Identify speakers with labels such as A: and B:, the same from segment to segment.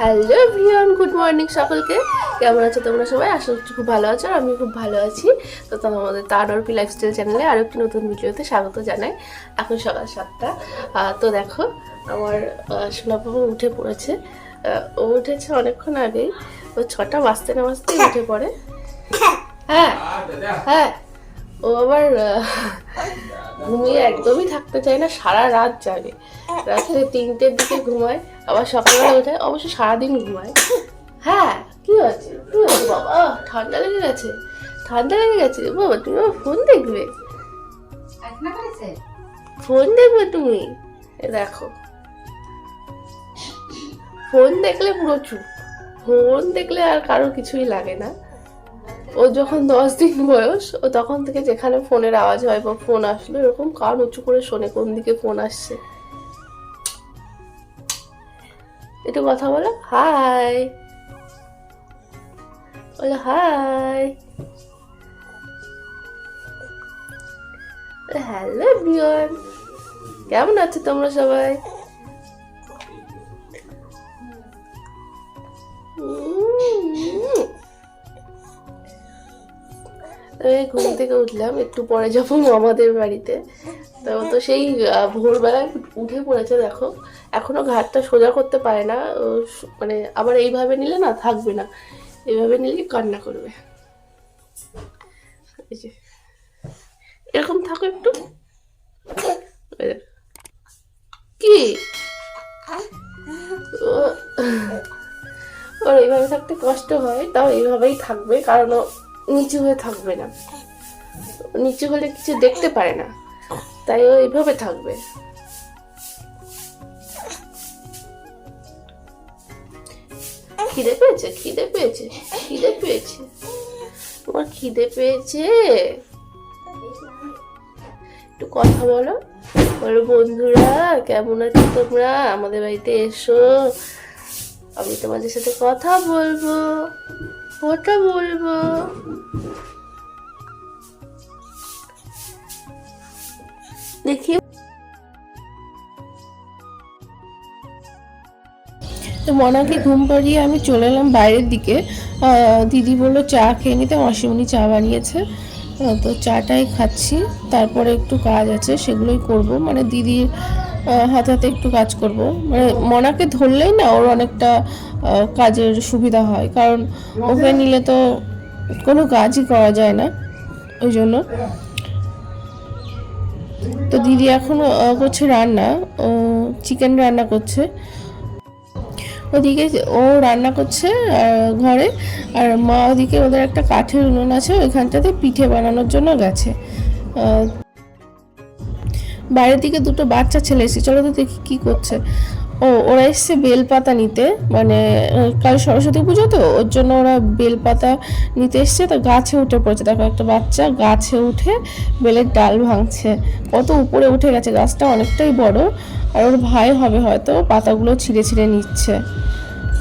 A: Hello everyone, good morning সকলকে। কেমন আছো তোমরা সবাই? করছি খুব ভালো আছো আমি খুব ভালো আছি। তো তোমার আমাদের তারপি লাইফস্টাইল চ্যানেলে আরও একটি নতুন ভিডিওতে স্বাগত জানাই। এখন সকাল সাতটা। তো দেখো, আমার সোনাবাবু উঠে পড়েছে। ও উঠেছে অনেকক্ষণ আগেই। ও ছটা বাজতে না বাজতেই উঠে পড়ে। হ্যাঁ হ্যাঁ। ও আবার ঘুমিয়ে একদমই থাকতে চায় না, সারা রাত জাগে। রাত্রে তিনটের দিকে ঘুমায়, আবার সকালবেলা ওঠে, অবশ্য সারাদিন ঘুমায়। হ্যাঁ কি হয়েছে? কি হয়েছে বাবা? ঠান্ডা লেগে গেছে? ঠান্ডা লেগে গেছে? বাবা, তুমি আমার ফোন দেখবে? ফোন দেখবে তুমি? দেখো। ফোন দেখলে পুরো চুপ। ফোন দেখলে আর কারও কিছুই লাগে না। ও যখন দশ দিন বয়স, ও তখন থেকে যেখানে ফোনের আওয়াজ হয় বা ফোন আসলো, এরকম কান উঁচু করে শোনে কোন দিকে ফোন আসছে। একটু কথা বলো, হাই। বলো, হাই। হ্যালো বিয়ন কেমন আছো তোমরা সবাই? আমি ঘুম থেকে উঠলাম, একটু পরে যাব মামাদের বাড়িতে। তো তো সেই ভোরবেলায় উঠে পড়েছে, দেখো। এখনও ঘাটটা সোজা করতে পারে না মানে আবার এইভাবে নিলে না থাকবে না। এইভাবে নিলে কান্না করবে। এরকম থাকো একটু। কি? ওর এইভাবে থাকতে কষ্ট হয়, তাও এইভাবেই থাকবে, কারণ নিচু হয়ে থাকবে না। নিচু হলে কিছু দেখতে পারে না। তাই ও এইভাবে থাকবে। খিদে পেয়েছে? খিদে পেয়েছে? খিদে পেয়েছে? তোমার খিদে পেয়েছে? একটু কথা বলো। বলো, বন্ধুরা, কেমন আছো তোমরা? আমাদের বাড়িতে এসো। আমি তোমাদের সাথে কথা বলব। কথা বলব। দেখি। তো মনাকে ঘুম পাড়িয়ে আমি চলে এলাম বাইরের দিকে। দিদি বলল, চা খেয়ে নিতে, মাসিমণি চা বানিয়েছে। তো চাটাই খাচ্ছি, তারপরে একটু কাজ আছে, সেগুলোই করব। মানে দিদির হাতে হাতে একটু কাজ করব। মানে মনাকে ধরলেই না ওর অনেকটা কাজের সুবিধা হয়। কারণ ওকে নিলে তো কোনো কাজই করা যায় না, ওই জন্য। তো দিদি এখন করছে রান্না। ও চিকেন রান্না করছে। ওদিকে ও রান্না করছে ঘরে। আর মা ওদিকে ওদের একটা কাঠের উনুন আছে, ওইখানটাতে পিঠে বানানোর জন্য গেছে। বাইরের দিকে দুটো বাচ্চা ছেলে এসেছে। চলো তো দেখি কি করছে। ও, ওরা এসছে বেলপাতা নিতে। মানে কাল সরস্বতী পুজো তো, ওর জন্য ওরা বেলপাতা নিতে এসছে। তো গাছে উঠে পড়েছে। দেখো একটা বাচ্চা গাছে উঠে বেলের ডাল ভাঙছে। কত উপরে উঠে গেছে। গাছটা অনেকটাই বড়। আর ওর ভাই হবে হয়তো পাতাগুলো ছিঁড়ে ছিঁড়ে নিচ্ছে।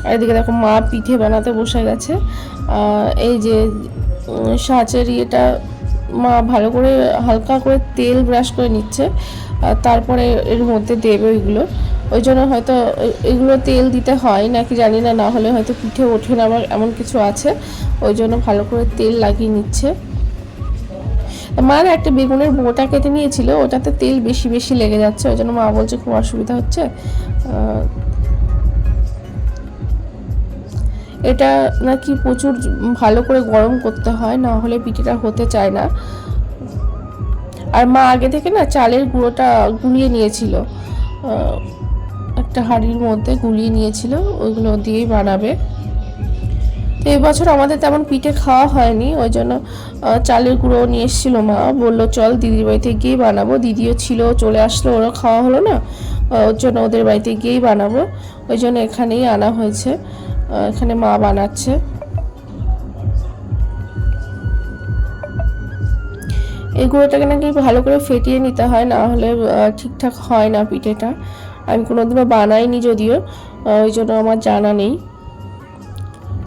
A: আর এদিকে দেখো মা পিঠে বানাতে বসে গেছে। এই যে সাঁচের ইয়েটা মা ভালো করে হালকা করে তেল ব্রাশ করে নিচ্ছে তারপরে এর মধ্যে দেবে ওইগুলো। ওই জন্য হয়তো এগুলো তেল দিতে হয় নাকি জানি না না হলে হয়তো পিঠে ওঠে না আমার এমন কিছু আছে। ওই জন্য ভালো করে তেল লাগিয়ে নিচ্ছে। মার একটা বেগুনের বোটা কেটে নিয়েছিল, ওটাতে তেল বেশি বেশি লেগে যাচ্ছে, ওই জন্য মা বলছে খুব অসুবিধা হচ্ছে। এটা নাকি প্রচুর ভালো করে গরম করতে হয়, না হলে পিঠেটা হতে চায় না। আর মা আগে থেকে না চালের গুঁড়োটা গুলিয়ে নিয়েছিল। একটা হাঁড়ির মধ্যে গুলিয়ে নিয়েছিল, ওইগুলো দিয়েই বানাবে। তো এবছর আমাদের তেমন পিঠে খাওয়া হয়নি, ওই জন্য চালের গুঁড়ো নিয়ে এসেছিল মা। বলল, চল দিদির বাড়িতে গিয়ে বানাবো। দিদিও ছিল, চলে আসলো ওরা খাওয়া হলো না। ওর জন্য ওদের বাড়িতে গিয়েই বানাবো। ওই জন্য এখানেই আনা হয়েছে। এখানে মা বানাচ্ছে। এই গুঁড়োটাকে নাকি ভালো করে ফেটিয়ে নিতে হয়, না হলে ঠিকঠাক হয় না পিঠেটা। আমি কোনোদিনও বানাইনি যদিও ওই জন্য আমার জানা নেই।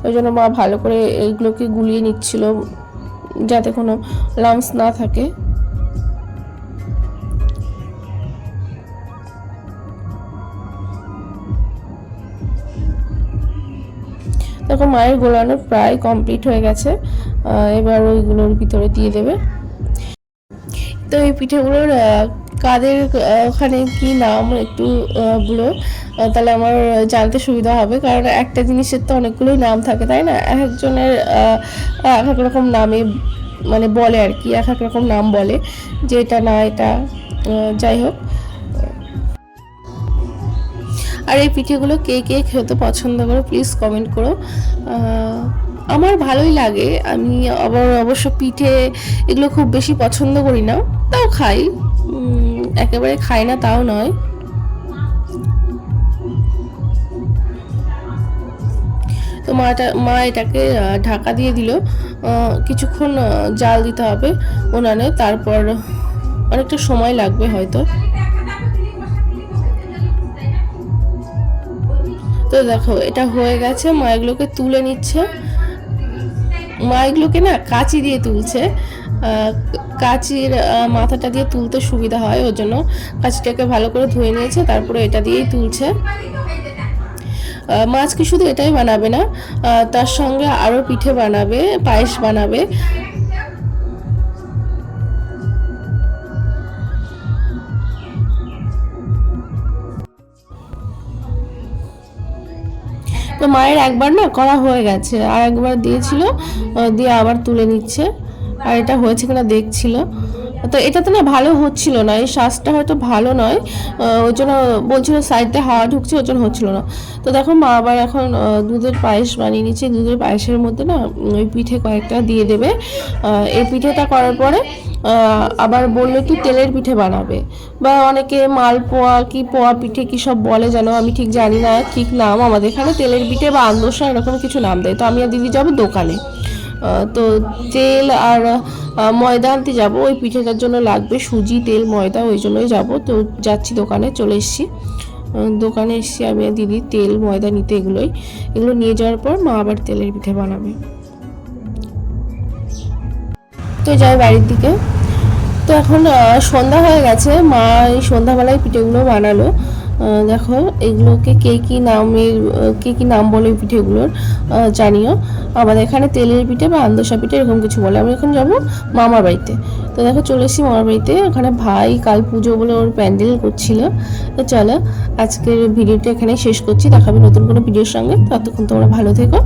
A: ওই জন্য মা ভালো করে এইগুলোকে গুলিয়ে নিচ্ছিল, যাতে কোনো লামস না থাকে। দেখো মায়ের গোলানো প্রায় কমপ্লিট হয়ে গেছে। এবার ওইগুলোর ভিতরে দিয়ে দেবে। তো এই পিঠেগুলোর কাদের ওখানে কি নাম একটু বলো। তাহলে আমার জানতে সুবিধা হবে, কারণ একটা জিনিসের তো অনেকগুলোই নাম থাকে, তাই না? এক একজনের এক এক রকম নামে মানে বলে আর কি, এক এক রকম নাম বলে যে এটা না, এটা যাই হোক। আর এই পিঠেগুলো কে কে খেতে পছন্দ করো প্লিজ কমেন্ট করো। আমার ভালোই লাগে। আমি আবার অবশ্য পিঠে এগুলো খুব বেশি পছন্দ করি না, তাও খাই। একেবারে খাই না, তাও নয়। তো মাটা মা এটাকে ঢাকা দিয়ে দিল। কিছুক্ষণ জাল দিতে হবে উনানে, তারপর অনেকটা সময় লাগবে হয়তো। তো দেখো, এটা হয়ে গেছে মা এগুলোকে তুলে নিচ্ছে। মা এগুলোকে না কাঁচি দিয়ে তুলছে। কাঁচির মাথাটা দিয়ে তুলতে সুবিধা হয় ওর জন্য। কাঁচিটাকে ভালো করে ধুয়ে নিয়েছে, তারপরে এটা দিয়েই তুলছে। মাছ কি শুধু এটাই বানাবে না? তার সঙ্গে আরও পিঠে বানাবে, পায়েস বানাবে। তো মায়ের একবার না করা হয়ে গেছে। আর একবার দিয়েছিল দিয়ে আবার তুলে নিচ্ছে। আর এটা হয়েছে কিনা দেখছিল। তো এটাতে না ভালো হচ্ছিল না, এই শ্বাসটা হয়তো ভালো নয়। ওই জন্য বলছিল সাইডে হাওয়া ঢুকছে, ওই জন্য হচ্ছিল না। তো দেখো মা আবার এখন দুধের পায়েস বানিয়ে নিচ্ছে। দুধের পায়েসের মধ্যে না ওই পিঠে কয়েকটা দিয়ে দেবে। এই পিঠেটা করার পরে আবার বলল কি তেলের পিঠে বানাবে। বা অনেকে মালপোয়া কি পোয়া পিঠে কি সব বলে যেন, আমি ঠিক জানি না, ঠিক নাম আমাদের এখানে তেলের পিঠে বা আন্দোসা এরকম কিছু নাম দেয়। তো আমি আর দিদি যাব দোকানে। তো তেল আর ময়দা আনতে যাব। ওই পিঠেটার জন্য লাগবে সুজি, তেল, ময়দা, ওই জন্যই যাব। তো যাচ্ছি দোকানে, চলে এসেছি। দোকানে এসেছি আমি আর দিদি, তেল, ময়দা নিতে এগুলোই। এগুলো নিয়ে যাওয়ার পর মা আবার তেলের পিঠে বানাবে। তো যাই বাড়ির দিকে। তো এখন সন্ধ্যা হয়ে গেছে। মা এই সন্ধ্যাবেলায় পিঠেগুলো বানালো। দেখো, এগুলোকে কে কি নামের কে কি নাম বলে পিঠেগুলোর জানিও। আমাদের এখানে তেলের পিঠে বা আন্দোসা পিঠে এরকম কিছু বলে। আমি এখন যাব মামার বাড়িতে। তো দেখো, চলে এসেছি মামার বাড়িতে। ওখানে ভাই কাল পুজো বলে ওর প্যান্ডেল করছিল। তো চলো, আজকের ভিডিওটা এখানে শেষ করছি। দেখাবে নতুন কোনো ভিডিওর সঙ্গে। ততক্ষণ তোমরা ভালো থেকো।